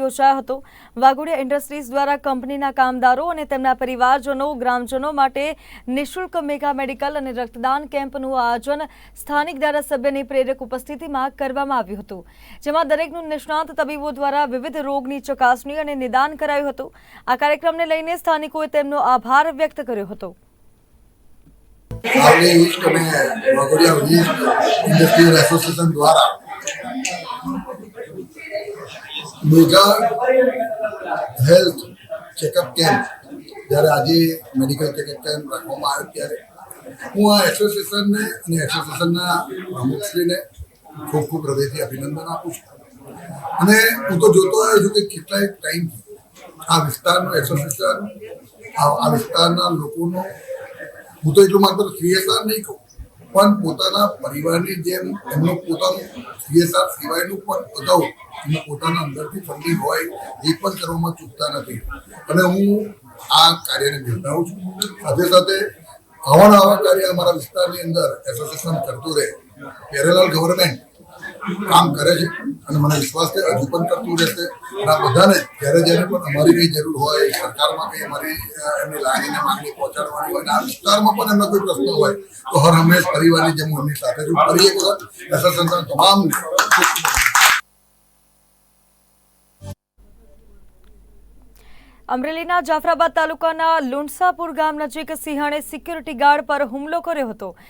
યોજાયો હતો. વાઘોડિયા ઇન્ડસ્ટ્રીઝ દ્વારા કંપનીના કામદારો અને તેમના પરિવારજનો, ગ્રામજનો માટે નિઃશુલ્ક મેગા મેડિકલ અને રક્તદાન કેમ્પનું આયોજન સ્થાનિક ધારાસભ્યની પ્રેરક ઉપસ્થિતિમાં કરવામાં આવ્યું હતું. જેમાં દરેકનું નિષ્ણાંત તબીબો દ્વારા વિવિધ રોગની ચકાસણી અને નિદાન કરાયું હતું. આ કાર્યક્રમને લઈને સ્થાનિકોએ તેમનો આભાર વ્યક્ત કર્યો હતો. આવલી અને વાઘોડિયા ઇન્ડસ્ટ્રીઝ એસોસિએશન દ્વારા મેગા હેલ્થ ચેકઅપ કેમ્પ જ્યારે આજે મેડિકલ ચેકઅપ કેમ્પ રાખવામાં આવ્યો ત્યારે હું આ એસોસિએશનને અને એસોસિએશનના પ્રમુખશ્રીને ખૂબ ખૂબ હૃદયથી અભિનંદન આપું છું. અને હું તો જોતો આવ્યો છું કે કેટલાય ટાઈમથી આ વિસ્તારનું એસોસિએશન આ વિસ્તારના લોકોનો, હું તો એટલું માત્ર સીએસઆર નહીં કહું પણ પોતાના પરિવારની જેમ એમનું પોતાનું સીએસઆર સિવાયનું પણ બતાવું એમનું પોતાના અંદરથી ફંડિંગ હોય એ પણ કરવામાં ચૂકતા નથી. અને હું આ કાર્યને બિરદાવું છું. સાથે સાથે આવા ને આવા કાર્ય અમારા વિસ્તારની અંદર એસોસિએશન કરતું રહે. પેરેલાલ ગવર્મેન્ટ કામ કરે છે. અને મને વિશ્વાસ છે, હજુ પણ કરતું રહેશે. અને બધાને જ્યારે જ્યારે પણ અમારી કંઈ જરૂર હોય, સરકારમાં કંઈ અમારી એમની લાગણીને માંગણી પહોંચાડવાની હોય આ વિસ્તારમાં પણ એમનો કોઈ પ્રશ્ન હોય, તો હર હંમેશ પરિવારની જેમ એમની સાથે છું ફરી એક વખત એસોસિએશનના તમામ અમરેલીના જાફરાબાદ તાલુકાના લુણસાપુર ગામ નજીક સિંહણે સિક્યુરિટી ગાર્ડ પર હુમલો કર્યો હતો.